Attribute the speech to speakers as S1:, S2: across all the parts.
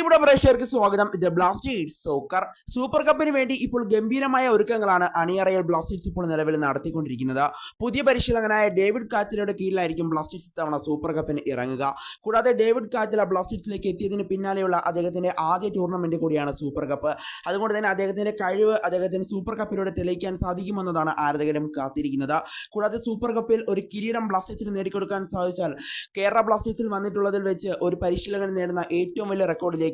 S1: പ്രിയപ്പെട്ട പ്രേക്ഷകർക്ക് സ്വാഗതം. ഇത് ബ്ലാസ്റ്റേഴ്സ് സോക്കർ സൂപ്പർ കപ്പിന് വേണ്ടി ഇപ്പോൾ ഗംഭീരമായ ഒരുക്കങ്ങളാണ് അണിയറയിൽ ബ്ലാസ്റ്റേഴ്സ് ഇപ്പോൾ നിലവിൽ നടത്തിക്കൊണ്ടിരിക്കുന്നത്. പുതിയ പരിശീലകനായ ഡേവിഡ് കാറ്റിലയുടെ കീഴിലായിരിക്കും ബ്ലാസ്റ്റേഴ്സ് ഇത്തവണ സൂപ്പർ കപ്പിന് ഇറങ്ങുക. കൂടാതെ ഡേവിഡ് കാറ്റില ബ്ലാസ്റ്റേഴ്സിലേക്ക് എത്തിയതിന് പിന്നാലെയുള്ള അദ്ദേഹത്തിന്റെ ആദ്യ ടൂർണമെന്റ് കൂടിയാണ് സൂപ്പർ കപ്പ് അതുകൊണ്ട് തന്നെ അദ്ദേഹത്തിന്റെ കഴിവ് അദ്ദേഹത്തിന് സൂപ്പർ കപ്പിലൂടെ തെളിയിക്കാൻ സാധിക്കുമെന്നതാണ് ആരാധകരും കാത്തിരിക്കുന്നത്. കൂടാതെ സൂപ്പർ കപ്പിൽ ഒരു കിരീടം ബ്ലാസ്റ്റേഴ്സിന് നേടിക്കൊടുക്കാൻ സാധിച്ചാൽ കേരള ബ്ലാസ്റ്റേഴ്സിൽ വന്നിട്ടുള്ളതിൽ വെച്ച് ഒരു പരിശീലകൻ നേടുന്ന ഏറ്റവും വലിയ റെക്കോർഡിലേക്കും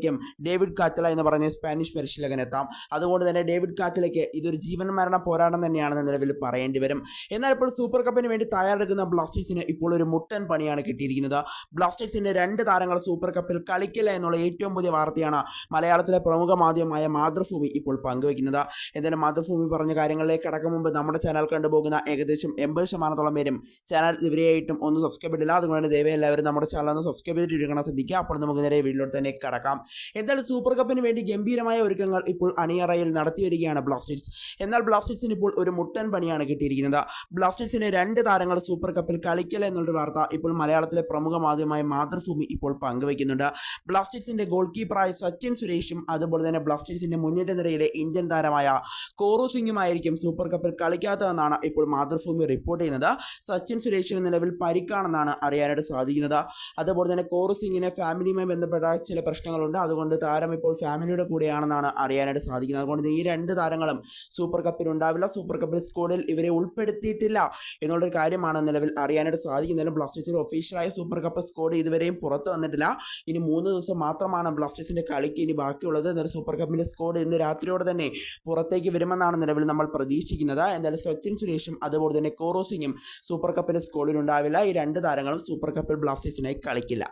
S1: ഡേവിഡ് കാറ്റല എന്ന് പറഞ്ഞ സ്പാനിഷ് പരിശീലകൻ എത്താം. അതുകൊണ്ട് തന്നെ ഡേവിഡ് കാറ്റലയ്ക്ക് ഇതൊരു ജീവൻ മരണ പോരാട്ടം തന്നെയാണെന്ന് നിലവിൽ പറയേണ്ടി വരും. എന്നാൽ ഇപ്പോൾ സൂപ്പർ കപ്പിന് വേണ്ടി തയ്യാറെടുക്കുന്ന ബ്ലാസ്റ്റേഴ്സിന് ഇപ്പോൾ ഒരു മുട്ടൻ പണിയാണ് കിട്ടിയിരിക്കുന്നത്. ബ്ലാസ്റ്റേഴ്സിന്റെ രണ്ട് താരങ്ങൾ സൂപ്പർ കപ്പിൽ കളിക്കില്ല എന്നുള്ള ഏറ്റവും പുതിയ വാർത്തയാണ് മലയാളത്തിലെ പ്രമുഖ മാധ്യമമായ മാതൃഭൂമി ഇപ്പോൾ പങ്കുവയ്ക്കുന്നത്. എന്തായാലും മാതൃഭൂമി പറഞ്ഞ കാര്യങ്ങളിലേക്ക് കടക്കും മുമ്പ് നമ്മുടെ ചാനൽ കണ്ടുപോകുന്ന ഏകദേശം എൺപത് ശതമാനത്തോളം പേരും ചാനൽ ഇവരെയായിട്ടും ഒന്ന് സബ്സ്ക്രൈബ് ചെയ്തില്ല അതുകൊണ്ട് ദയവായി എല്ലാവരും നമ്മുടെ ചാനൽ ഒന്ന് സബ്സ്ക്രൈബ് ചെയ്തിട്ട് ഇരിക്കണം ശ്രദ്ധിക്കുക. അപ്പോൾ നമുക്ക് നേരെ വീട്ടിലോട്ട് തന്നെ കടക്കാം. എന്നാൽ സൂപ്പർ കപ്പിന് വേണ്ടി ഗംഭീരമായ ഒരുക്കങ്ങൾ ഇപ്പോൾ അണിയറയിൽ നടത്തി വരികയാണ് ബ്ലാസ്റ്റേഴ്സ് എന്നാൽ ബ്ലാസ്റ്റേഴ്സിന് ഇപ്പോൾ ഒരു മുട്ടൻ പണിയാണ് കിട്ടിയിരിക്കുന്നത്. ബ്ലാസ്റ്റേഴ്സിന് രണ്ട് താരങ്ങൾ സൂപ്പർ കപ്പിൽ കളിക്കില്ല എന്നുള്ള വാർത്ത ഇപ്പോൾ മലയാളത്തിലെ പ്രമുഖ മാധ്യമമായ മാതൃഭൂമി ഇപ്പോൾ പങ്കുവയ്ക്കുന്നുണ്ട്. ബ്ലാസ്റ്റേഴ്സിന്റെ ഗോൾ കീപ്പറായ സച്ചിൻ സുരേഷും അതുപോലെ തന്നെ ബ്ലാസ്റ്റേഴ്സിന്റെ മുന്നേറ്റ നിരയിലെ ഇന്ത്യൻ താരമായ കോറു സിംഗുമായിരിക്കും സൂപ്പർ കപ്പിൽ കളിക്കാത്തതെന്നാണ് ഇപ്പോൾ മാതൃഭൂമി റിപ്പോർട്ട് ചെയ്യുന്നത്. സച്ചിൻ സുരേഷിന് നിലവിൽ പരിക്കാണെന്നാണ് അറിയാനായിട്ട് സാധിക്കുന്നത്. അതുപോലെ തന്നെ കോറു സിംഗിന് ഫാമിലിയുമായി ബന്ധപ്പെട്ട ചില പ്രശ്നങ്ങളുണ്ട്. അതുകൊണ്ട് താരം ഇപ്പോൾ ഫാമിലിയുടെ കൂടെയാണെന്നാണ് അറിയാനായിട്ട് സാധിക്കുന്നത്. അതുകൊണ്ട് ഈ രണ്ട് താരങ്ങളും സൂപ്പർ കപ്പിൽ ഉണ്ടാവില്ല. സൂപ്പർ കപ്പിൽ സ്കോഡിൽ ഇവരെ ഉൾപ്പെടുത്തിയിട്ടില്ല എന്നുള്ളൊരു കാര്യമാണ് നിലവിൽ അറിയാനായിട്ട് സാധിക്കുന്നതിലും ബ്ലാസ്റ്റേഴ്സിന്റെ ഒഫീഷ്യലായ സൂപ്പർ കപ്പ് സ്കോഡ് ഇതുവരെയും പുറത്തു വന്നിട്ടില്ല. ഇനി മൂന്ന് ദിവസം മാത്രമാണ് ബ്ലാസ്റ്റേഴ്സിന്റെ കളിക്ക് ഇനി ബാക്കിയുള്ളത്. എന്നാൽ സൂപ്പർ കപ്പിന്റെ സ്കോഡ് ഇന്ന് രാത്രിയോടെ തന്നെ പുറത്തേക്ക് വരുമെന്നാണ് നിലവിൽ നമ്മൾ പ്രതീക്ഷിക്കുന്നത്. എന്തായാലും സച്ചിൻ സുരേഷും അതുപോലെ തന്നെ കോറോ സിംഗും സൂപ്പർ കപ്പിന്റെ സ്കോഡിൽ ഉണ്ടാവില്ല. ഈ രണ്ട് താരങ്ങളും സൂപ്പർ കപ്പിൽ ബ്ലാസ്റ്റേഴ്സിനായി കളിക്കില്ല.